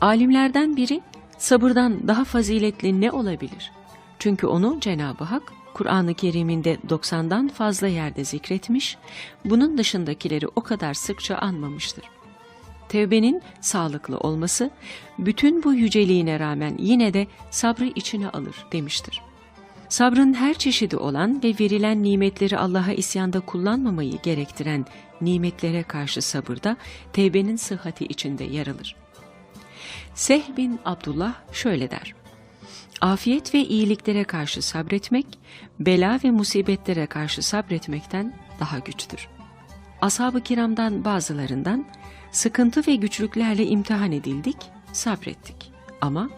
Alimlerden biri sabırdan daha faziletli ne olabilir? Çünkü onu Cenab-ı Hak Kur'an-ı Kerim'inde 90'dan fazla yerde zikretmiş, bunun dışındakileri o kadar sıkça anmamıştır. Tevbenin sağlıklı olması, bütün bu yüceliğine rağmen yine de sabrı içine alır demiştir. Sabrın her çeşidi olan ve verilen nimetleri Allah'a isyanda kullanmamayı gerektiren nimetlere karşı sabırda tevbenin sıhhati içinde yer alır. Seh bin Abdullah şöyle der. Afiyet ve iyiliklere karşı sabretmek, bela ve musibetlere karşı sabretmekten daha güçtür. Ashab-ı kiramdan bazılarından sıkıntı ve güçlüklerle imtihan edildik, sabrettik. Ama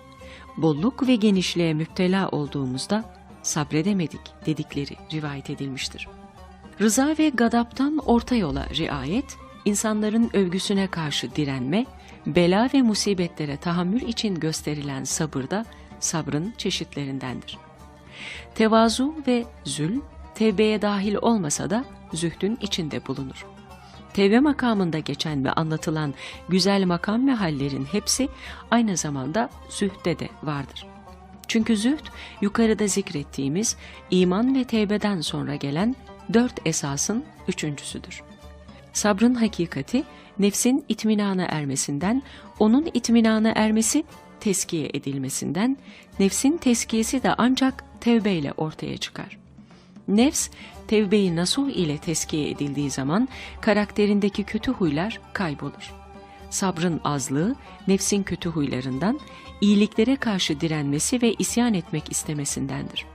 bolluk ve genişliğe müptela olduğumuzda sabredemedik dedikleri rivayet edilmiştir. Rıza ve gadaptan orta yola riayet, insanların övgüsüne karşı direnme, bela ve musibetlere tahammül için gösterilen sabırda sabrın çeşitlerindendir. Tevazu ve zül, tevbeye dahil olmasa da zühdün içinde bulunur. Tevbe makamında geçen ve anlatılan güzel makam ve hallerin hepsi aynı zamanda zühde de vardır. Çünkü zühd yukarıda zikrettiğimiz iman ve tevbeden sonra gelen dört esasın üçüncüsüdür. Sabrın hakikati nefsin itminana ermesinden, onun itminana ermesi teskiye edilmesinden, nefsin teskiyesi de ancak tevbeyle ortaya çıkar. Nefs, tevbeyi nasuh ile teskiye edildiği zaman karakterindeki kötü huylar kaybolur. Sabrın azlığı, nefsin kötü huylarından, iyiliklere karşı direnmesi ve isyan etmek istemesindendir.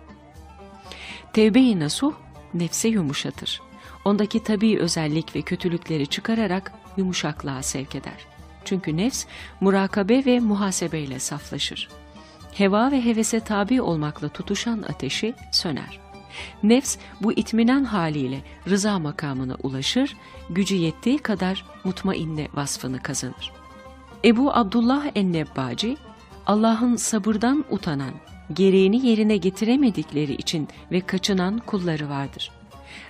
Tevbe-i nasuh, nefse yumuşatır. Ondaki tabii özellik ve kötülükleri çıkararak yumuşaklığa sevk eder. Çünkü nefs murakabe ve muhasebeyle saflaşır. Heva ve hevese tabi olmakla tutuşan ateşi söner. Nefs bu itminan haliyle rıza makamına ulaşır, gücü yettiği kadar mutmainne vasfını kazanır. Ebu Abdullah Ennebbaci, Allah'ın sabırdan utanan, gereğini yerine getiremedikleri için ve kaçınan kulları vardır.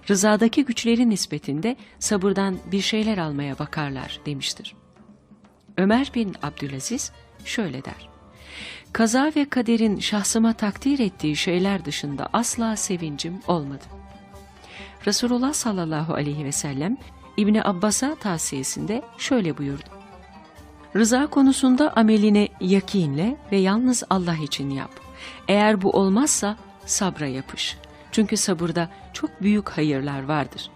Rızadaki güçleri nispetinde sabırdan bir şeyler almaya bakarlar demiştir. Ömer bin Abdülaziz şöyle der. Kaza ve kaderin şahsıma takdir ettiği şeyler dışında asla sevincim olmadı. Resulullah sallallahu aleyhi ve sellem İbni Abbas'a tavsiyesinde şöyle buyurdu. Rıza konusunda ameline yakinle ve yalnız Allah için yap. Eğer bu olmazsa sabra yapış. Çünkü sabırda çok büyük hayırlar vardır.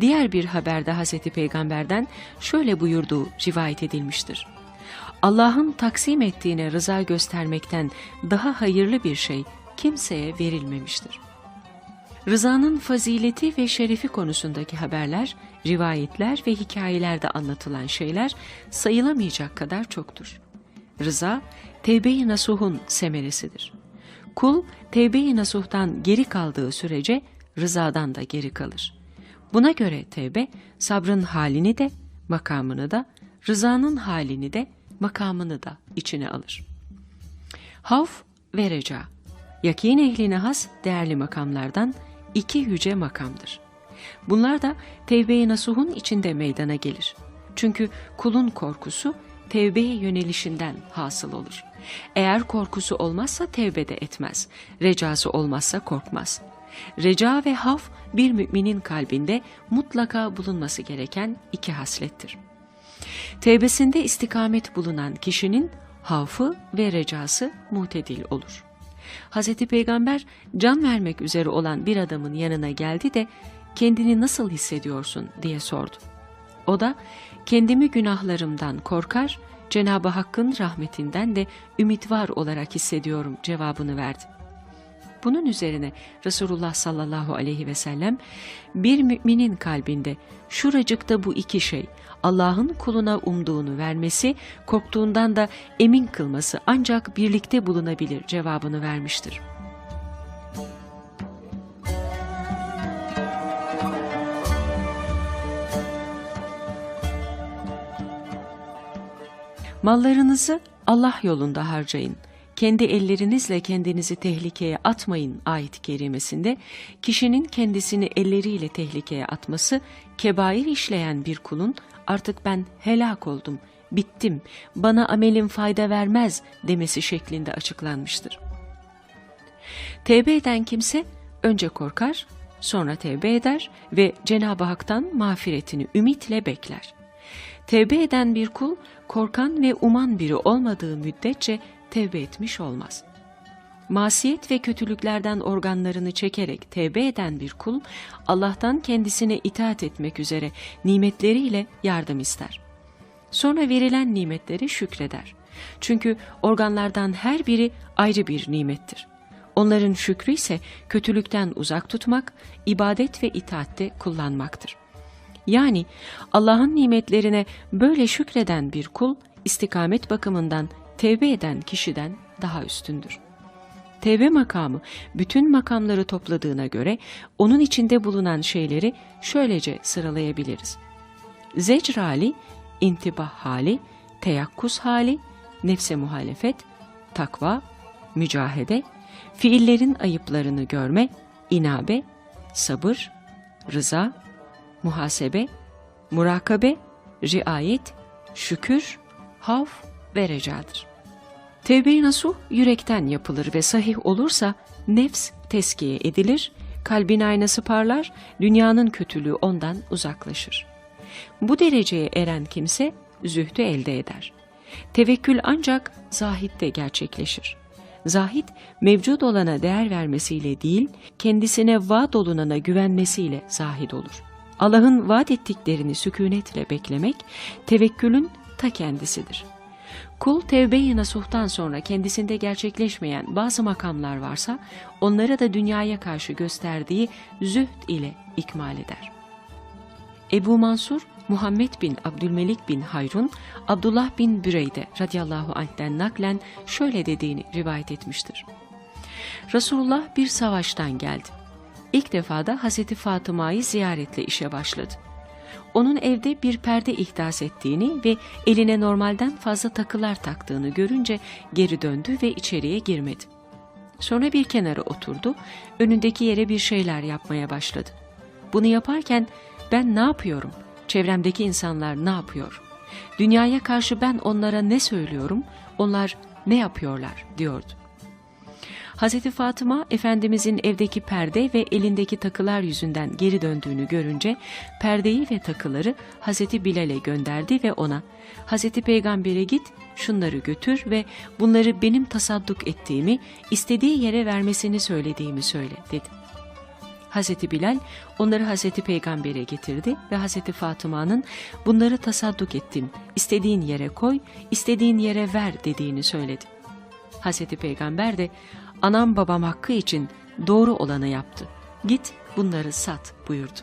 Diğer bir haberde Hazreti Peygamber'den şöyle buyurduğu rivayet edilmiştir. Allah'ın taksim ettiğine rıza göstermekten daha hayırlı bir şey kimseye verilmemiştir. Rızanın fazileti ve şerefi konusundaki haberler, rivayetler ve hikayelerde anlatılan şeyler sayılamayacak kadar çoktur. Rıza, tevbe-i nasuhun semeresidir. Kul, tevbe-i nasuhtan geri kaldığı sürece rızadan da geri kalır. Buna göre tevbe, sabrın halini de, makamını da, rızanın halini de, makamını da içine alır. Havf ve reca, yakin ehline has değerli makamlardan iki yüce makamdır. Bunlar da tevbe-i nasuhun içinde meydana gelir. Çünkü kulun korkusu tevbeye yönelişinden hasıl olur. Eğer korkusu olmazsa tevbe de etmez, recası olmazsa korkmaz. Reca ve haf bir müminin kalbinde mutlaka bulunması gereken iki haslettir. Tevbesinde istikamet bulunan kişinin hafı ve recası mutedil olur. Hz. Peygamber can vermek üzere olan bir adamın yanına geldi de kendini nasıl hissediyorsun diye sordu. O da kendimi günahlarımdan korkar, Cenab-ı Hakk'ın rahmetinden de ümit var olarak hissediyorum cevabını verdi. Bunun üzerine Resulullah sallallahu aleyhi ve sellem bir müminin kalbinde şuracıkta bu iki şey Allah'ın kuluna umduğunu vermesi, korktuğundan da emin kılması ancak birlikte bulunabilir cevabını vermiştir. Mallarınızı Allah yolunda harcayın. Kendi ellerinizle kendinizi tehlikeye atmayın ayet kerimesinde kişinin kendisini elleriyle tehlikeye atması kebair işleyen bir kulun artık ben helak oldum, bittim, bana amelim fayda vermez demesi şeklinde açıklanmıştır. Tevbe eden kimse önce korkar, sonra tevbe eder ve Cenab-ı Hak'tan mağfiretini ümitle bekler. Tevbe eden bir kul korkan ve uman biri olmadığı müddetçe tevbe etmiş olmaz. Masiyet ve kötülüklerden organlarını çekerek tevbe eden bir kul Allah'tan kendisine itaat etmek üzere nimetleriyle yardım ister. Sonra verilen nimetleri şükreder. Çünkü organlardan her biri ayrı bir nimettir. Onların şükrü ise kötülükten uzak tutmak, ibadet ve itaatte kullanmaktır. Yani Allah'ın nimetlerine böyle şükreden bir kul istikamet bakımından tevbe eden kişiden daha üstündür. Tevbe makamı bütün makamları topladığına göre onun içinde bulunan şeyleri şöylece sıralayabiliriz. Zecr hali, intibah hali, teyakkuz hali, nefse muhalefet, takva, mücahede, fiillerin ayıplarını görme, inabe, sabır, rıza, muhasebe, murakabe, riayet, şükür, havf ve recadır. Tevbe-i nasuh yürekten yapılır ve sahih olursa nefs teskiye edilir, kalbin aynası parlar, dünyanın kötülüğü ondan uzaklaşır. Bu dereceye eren kimse zühdü elde eder. Tevekkül ancak zahitte gerçekleşir. Zahit, mevcut olana değer vermesiyle değil, kendisine vaat olunana güvenmesiyle zahid olur. Allah'ın vaat ettiklerini sükunetle beklemek, tevekkülün ta kendisidir. Kul tevbe-i nasuhtan sonra kendisinde gerçekleşmeyen bazı makamlar varsa, onları da dünyaya karşı gösterdiği zühd ile ikmal eder. Ebu Mansur, Muhammed bin Abdülmelik bin Hayrun, Abdullah bin Büreyde radıyallahu anh'ten naklen şöyle dediğini rivayet etmiştir. Resulullah bir savaştan geldi. İlk defa da Hazreti Fatıma'yı ziyaretle işe başladı. Onun evde bir perde ihdas ettiğini ve eline normalden fazla takılar taktığını görünce geri döndü ve içeriye girmedi. Sonra bir kenara oturdu, önündeki yere bir şeyler yapmaya başladı. Bunu yaparken ben ne yapıyorum, çevremdeki insanlar ne yapıyor, dünyaya karşı ben onlara ne söylüyorum, onlar ne yapıyorlar diyordu. Hazreti Fatıma Efendimizin evdeki perde ve elindeki takılar yüzünden geri döndüğünü görünce perdeyi ve takıları Hazreti Bilal'e gönderdi ve ona Hazreti Peygamber'e git şunları götür ve bunları benim tasadduk ettiğimi istediği yere vermesini söylediğimi söyle dedi. Hazreti Bilal onları Hazreti Peygamber'e getirdi ve Hazreti Fatıma'nın bunları tasadduk ettim, istediğin yere koy, istediğin yere ver dediğini söyledi. Hazreti Peygamber de anam babam hakkı için doğru olanı yaptı. Git bunları sat buyurdu.